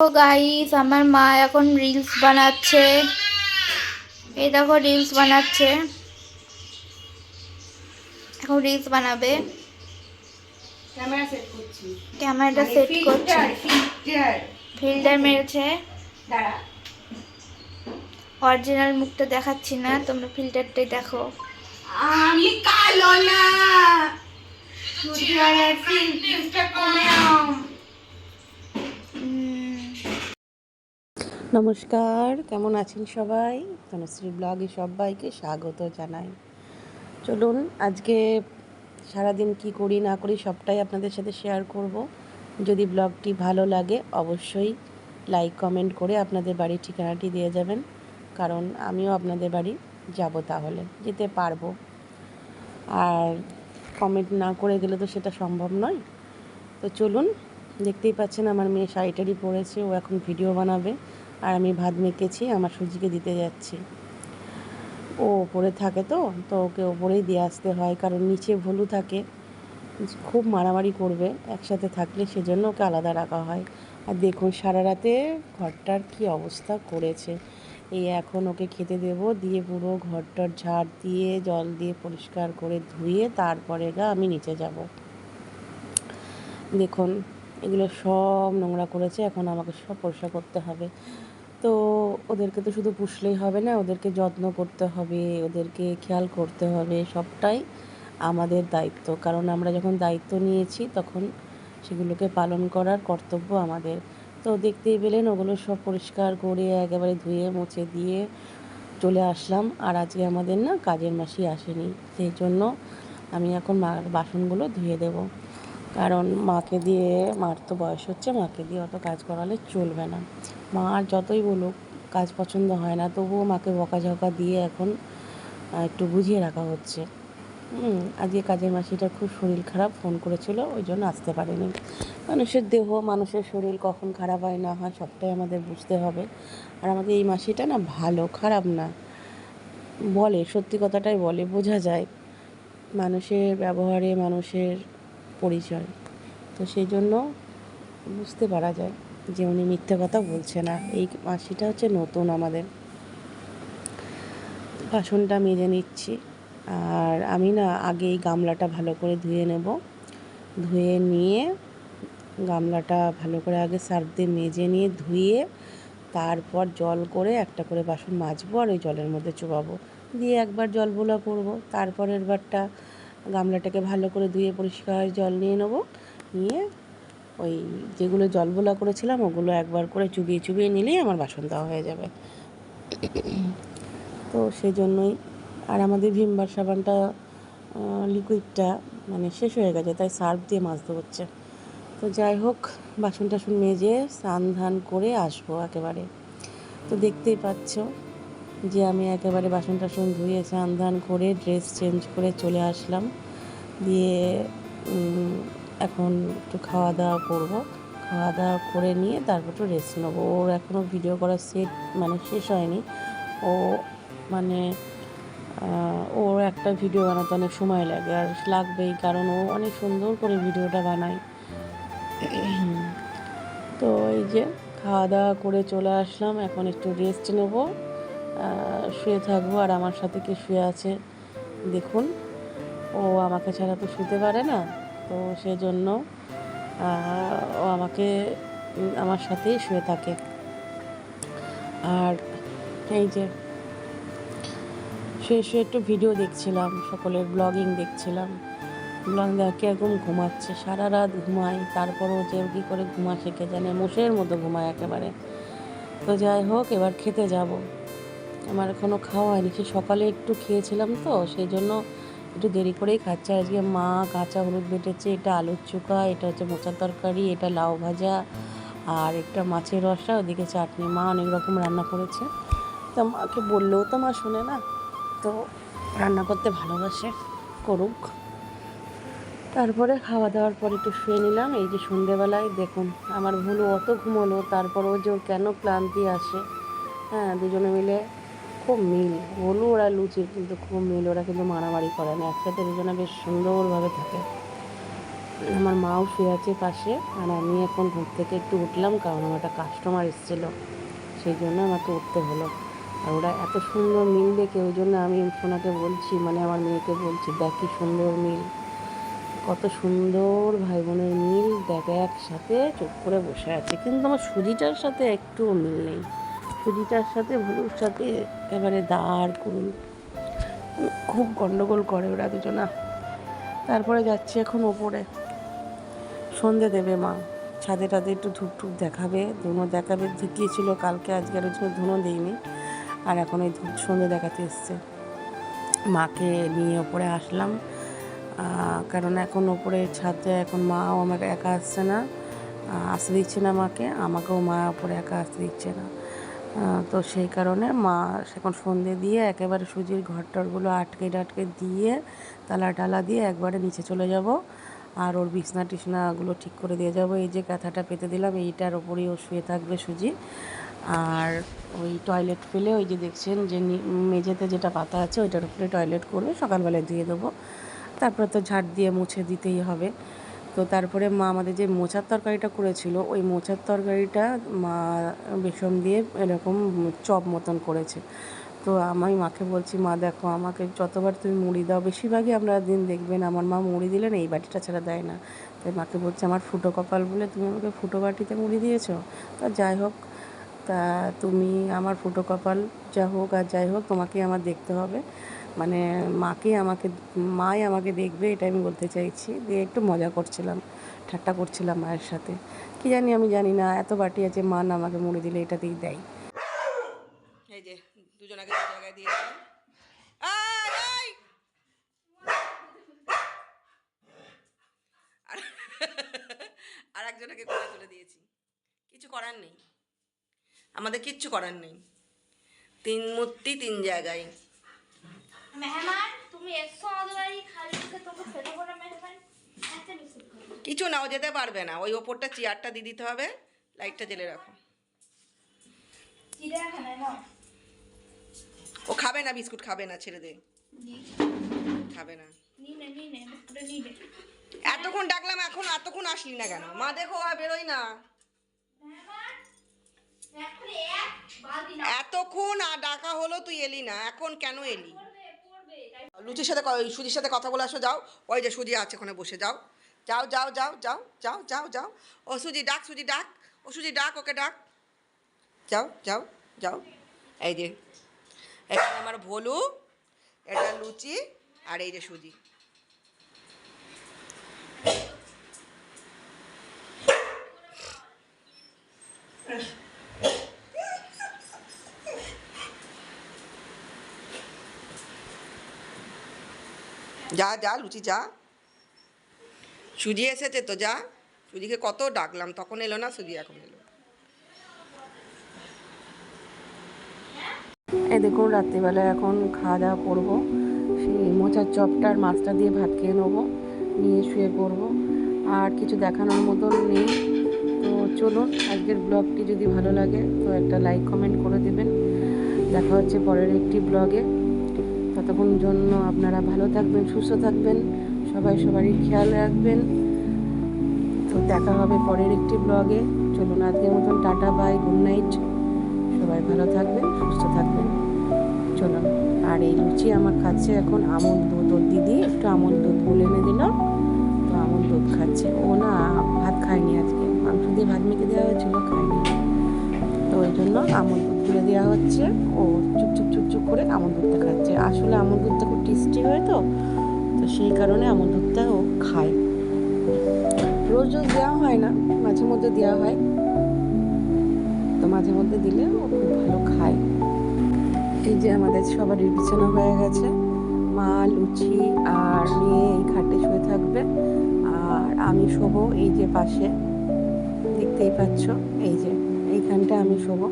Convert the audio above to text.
ও guys আমার মা এখন রিলস বানাচ্ছে। এই দেখো রিলস বানাচ্ছে। এখন রিলস বানাবে। ক্যামেরা সেট করছি। ক্যামেরাটা সেট করছে। ফিল্টার ফিল্টার মেরেছে। অরিজিনাল মুখটা দেখাচ্ছি না তোমরা ফিল্টারটাই দেখো। আমি কালো না। নমস্কার, কেমন আছেন সবাই? তনুশ্রী ব্লগে সবাইকে স্বাগত জানাই। চলুন, আজকে সারাদিন কি করি, না করি সবটাই আপনাদের সাথে শেয়ার করব। যদি ব্লগটি ভালো লাগে, অবশ্যই লাইক কমেন্ট করে আপনাদের বাড়ির ঠিকানাটি দিয়ে যাবেন। কারণ আমিও আপনাদের বাড়ি যাব তাহলে, যেতে পারব। আর কমেন্ট না করে গেলে তো সেটা সম্ভব নয়। তো চলুন, দেখতেই পাচ্ছেন আমার মেয়ে শাড়িটারি পরেছে, ও এখন ভিডিও বানাবে। আর আমি ভাত মেখেছি, আমার সুজিকে দিতে যাচ্ছি। ও ওপরে থাকে তো তো ওকে ওপরেই দিয়ে আসতে হয়, কারণ নিচে ভলু থাকে। খুব মারামারি করবে একসাথে থাকলে, সেজন্য ওকে আলাদা রাখা হয়। আর দেখুন, সারা রাতে ঘরটার কি অবস্থা করেছে। এই এখন ওকে খেতে দেব, দিয়ে পুরো ঘরটার ঝাড় দিয়ে, জল দিয়ে পরিষ্কার করে ধুয়ে, তারপরে গা আমি নিচে যাব। দেখুন, এগুলো সব নোংরা করেছে, এখন আমাকে সব পরিষ্কার করতে হবে। তো ওদেরকে তো শুধু পুষলেই হবে না, ওদেরকে যত্ন করতে হবে, ওদেরকে খেয়াল করতে হবে, সবটাই আমাদের দায়িত্ব। কারণ আমরা যখন দায়িত্ব নিয়েছি তখন সেগুলোকে পালন করার কর্তব্য আমাদের। তো দেখতেই পেলেন ওগুলো সব পরিষ্কার করে একেবারে ধুয়ে মুছে দিয়ে চলে আসলাম। আর আজকে আমাদের না কাজের মাসি আসেনি, সেই জন্য আমি এখন বাসনগুলো ধুয়ে দেবো। কারণ মাকে দিয়ে, মার তো বয়স হচ্ছে, মাকে দিয়ে অত কাজ করালে চলবে না। মা আর যতই বলুক, কাজ পছন্দ হয় না, তবুও মাকে বকাঝকা দিয়ে এখন একটু বুঝিয়ে রাখা হচ্ছে। আজকে কাজের মাসিটার খুব শরীর খারাপ, ফোন করেছিল, ওই জন্য আসতে পারেনি। মানুষের দেহ, মানুষের শরীর কখন খারাপ হয় না হয়, সবটাই আমাদের বুঝতে হবে। আর আমাদের এই মাসিটা না ভালো, খারাপ না। বলে, সত্যি কথাটাই বলে, বোঝা যায়। মানুষের ব্যবহারে, মানুষের পরিচয়। তো সেই জন্য বুঝতে পারা যায় যে উনি মিথ্যে কথা বলছে না। এই মাসিটা হচ্ছে নতুন আমাদের। বাসনটা মেজে নিচ্ছি। আর আমি না আগে এই গামলাটা ভালো করে ধুয়ে নেব। ধুয়ে নিয়ে গামলাটা ভালো করে আগে সার্ফ দিয়ে মেজে নিয়ে ধুয়ে তারপর জল করে একটা করে বাসন মাজবো আর ওই জলের মধ্যে চুবাবো। দিয়ে একবার জল বোলা করব। তারপরের বারটা গামলাটাকে ভালো করে ধুয়ে পরিষ্কার জল নিয়ে নেব। নিয়ে ওই যেগুলো জল বোলা করেছিলাম, ওগুলো একবার করে চুবিয়ে চুবিয়ে নিলেই আমার বাসন দেওয়া হয়ে যাবে। তো সেই জন্যই আর আমাদের ভিমবার সাবানটা লিকুইডটা মানে শেষ হয়ে গেছে, তাই সার্ফ দিয়ে মাজতে হচ্ছে তো যাই হোক বাসন টাসন মেজে স্নান ধান করে আসব একেবারে। তো দেখতেই পাচ্ছ যে আমি একেবারে বাসন টাসন ধুয়ে, স্নান ধান করে ড্রেস চেঞ্জ করে চলে আসলাম। দিয়ে এখন একটু খাওয়া দাওয়া করব। খাওয়া দাওয়া করে নিয়ে তারপর একটু রেস্ট নেব। ওর এখনও ভিডিও করার সেট মানে শেষ হয়নি। ও মানে ওর একটা ভিডিও বানাতে অনেক সময় লাগে আর লাগবেই কারণ ও অনেক সুন্দর করে ভিডিওটা বানায়। তো এই যে খাওয়া দাওয়া করে চলে আসলাম। এখন একটু রেস্ট নেব। শুয়ে থাকব আর আমার সাথে কি শুয়ে আছে দেখুন। ও আমাকে ছাড়া তো শুতে পারে না, তো সেই জন্য ও আমাকে আমার সাথেই শুয়ে থাকে। আর এই যে, শুয়ে শুয়ে একটু ভিডিও দেখছিলাম, সকলের ব্লগিং দেখছিলাম। ব্লগ দেখে একদম ঘুমাচ্ছে? সারা রাত ঘুমায়, তারপরও যে কী করে ঘুমা শিখে জানে? মোষের মতো ঘুমায় একেবারে। তো যাই হোক, এবার খেতে যাব। আমার এখনও খাওয়া হয়নি। সে সকালে একটু খেয়েছিলাম তো, সেই জন্য একটু দেরি করেই খাচ্ছে। আজকে মা কাঁচা হলুদ বেটেছে, এটা আলুর চোখা, এটা হচ্ছে মোচার তরকারি, এটা লাউ ভাজা আর একটা মাছের রসা, ওদিকে চাটনি। মা অনেক রকম রান্না করেছে। তো মাকে বললেও তো মা শোনে না। তো রান্না করতে ভালোবাসে, করুক। তারপরে খাওয়া দাওয়ার পর একটু শুয়ে নিলাম। এই যে সন্ধেবেলায় দেখুন, আমার ভুলু অত ঘুমোলো, তারপরেও যে কেন ক্লান্তি আসে। হ্যাঁ দুজনে মিলে খুব মিল ভুলু ওরা লুচির কিন্তু খুব মিল, ওরা কিন্তু মারামারি করে না, একসাথে দুজনে বেশ সুন্দরভাবে থাকে। আমার মাও শুয়ে আছে পাশে, আর আমি এখন ঘুম থেকে একটু উঠলাম, কারণ আমার একটা কাস্টমার এসেছিল, সেই জন্য আমাকে উঠতে হলো। আর ওরা এত সুন্দর মিল দেখে, ওই জন্য আমি সোনাকে বলছি মানে আমার মেয়েকে বলছি, দেখ কি সুন্দর মিল, কত সুন্দর ভাই বোনের মিল, দেখ একসাথে চুপ করে বসে আছে। কিন্তু আমার সুজিটার সাথে একটুও মিল নেই। সুজিটার সাথে ভুলুর সাথে একেবারে দাঁড় করুন। খুব গন্ডগোল করে ওরা দুজনা। তারপরে যাচ্ছি এখন ওপরে। সন্ধে দেবে মা। ছাদে টাদে একটু ধূপ টুপ দেখাবে। ধুনো দেখাবে। গিয়েছিল কালকে আজকের ওই জন্য ধুনো দিইনি। আর এখন ওই ধূপ সন্ধে দেখাতে এসছে। মাকে নিয়ে ওপরে আসলাম। কারণ এখন ওপরে ছাদে এখন মাও আমাকে একা আসছে না। আসতে দিচ্ছে না মাকে। আমাকেও মা ওপরে একা আসতে দিচ্ছে না। তো সেই কারণে মা এখন সন্ধে দিয়ে একেবারে সুজির ঘর টরগুলো আটকে টাটকে দিয়ে তালা টালা দিয়ে একবারে নিচে চলে যাব। আর ওর বিছনা টিছনাগুলো ঠিক করে দিয়ে যাব। এই যে কাঁথাটা পেতে দিলাম, এইটার ওপরেই ও শুয়ে থাকবে সুজি। আর ওই টয়লেট ফেলে ওই যে দেখছেন যে মেঝেতে যেটা পাতা আছে ওইটার উপরে টয়লেট করবে সকালবেলায় ধুয়ে দেবো। তারপরে তো ঝাড় দিয়ে মুছে দিতেই হবে। তো তারপরে মা আমাদের যে মোচার তরকারিটা করেছিল, ওই মোচার তরকারিটা মা বেসন দিয়ে এরকম চপ মতন করেছে। তো আমি মাকে বলছি, মা, দেখো, আমাকে যতবার তুমি মুড়ি দাও, বেশিরভাগই আমরা দিন দেখবেন আমার মা মুড়ি দিলেন এই বাটিটা ছাড়া দেয় না। তাই মাকে বলছি, আমার ফুটো কপাল বলে তুমি আমাকে ফুটো বাটিতে মুড়ি দিয়েছ? তা যাই হোক, তা তুমি আমার ফুটো কপাল যা হোক আর যাই হোক তোমাকে আমার দেখতে হবে। মানে মাকে আমাকে, মাই আমাকে দেখবে এটা আমি বলতে চাইছি দিয়ে একটু মজা করছিলাম, ঠাট্টা করছিলাম মায়ের সাথে। কি জানি আমি জানি না, এত বাটি আছে, মা না আমাকে মুড়ি দিলে এটাতেই দেয়। এই যে, দুজনাকে জায়গায় দিয়ে আর একজনকে তুলে দিয়েছি। কিছু করার নেই। আমাদের কিচ্ছু করার নেই। তিন মূর্তি, তিন জায়গায়। মেহমান তুমি এসছো আমাদের বাড়ি খালি মুখে তোকে ফেলে করে মেহমান। একটা বিস্কুট খাও কিছু নাও যেতে পারবে না। ওই ওপরটা চেয়ারটা দিয়ে দিতে হবে। লাইটটা জেলে রাখো। ও খাবে না বিস্কুট খাবে না ছেড়ে দে। খাবে না। এতক্ষণ ডাকলাম এখন এতক্ষণ আসলি না কেন? মা দেখো আর বেরোই না। এতক্ষণ আর ডাকা হলো তুই এলি না। এখন কেন এলি? লুচির সাথে সুজির সাথে কথা বলে আসো, যাও। ওই যে সুজি আছে ওখানে বসে, যাও। যাও যাও যাও যাও যাও যাও যাও। ও সুজি ডাক সুজি ডাক। ও সুজি ডাক, ওকে ডাক। যাও যাও যাও। এই যে, এখানে আমার ভোলু, এটা লুচি, আর এই যে সুজি। যা যা, লুচি যা। সুজি এসেছে তো যা। সুজিকে কত ডাকলাম, তখন এলো না, সুজি এখন এলো। এই দেখুন, রাত্রিবেলা এখন খাওয়া দাওয়া করব। সেই মোচার চপটার মাছটা দিয়ে ভাত খেয়ে নেব, নিয়ে শুয়ে পড়ব। আর কিছু দেখানোর মতন নেই। তো চলুন, আজকের ব্লগটি যদি ভালো লাগে, তো একটা লাইক, কমেন্ট করে দেবেন। দেখা হচ্ছে পরের একটি ব্লগে। ততক্ষণ জন্য আপনারা ভালো থাকবেন, সুস্থ থাকবেন। সবাই সবারই খেয়াল রাখবেন। তো দেখা হবে পরের একটি ব্লগে। চলুন আজকের মতন টাটা, বাই, গুড নাইট। সবাই ভালো থাকবেন, সুস্থ থাকবেন। চলুন, আর এই লুচি আমার খাচ্ছে এখন আমল দুধ। ওর দিদি একটু আমল দুধ গুলে এনে দিল। তো আমল দুধ খাচ্ছে। ও না ভাত খায়নি আজকে। মাংস দিয়ে ভাত মেখে দেওয়া হয়েছিল, খায়নি। তো ওই জন্য আমল দুধ গুলে দেওয়া হচ্ছে। ও চুপ চুপ চুপ চুপ করে আমল দুধটা খাচ্ছে। আসলে আমল দুধটা খুব টেস্টি হয় তো তো সেই কারণে আমল দুধটা ও খায়। রোজ রোজ দেওয়া হয় না, মাঝে মধ্যে দেওয়া হয়। তো মাঝে মধ্যে দিলে ও খুব ভালো খায়। এই যে আমাদের সবারই বিছানা হয়ে গেছে। মা, লুচি আর মেয়ে এই খাটে শুয়ে থাকবে। আর আমি শোবো এই যে পাশে, দেখতেই পাচ্ছ, এই যে এইখানটা আমি শোবো।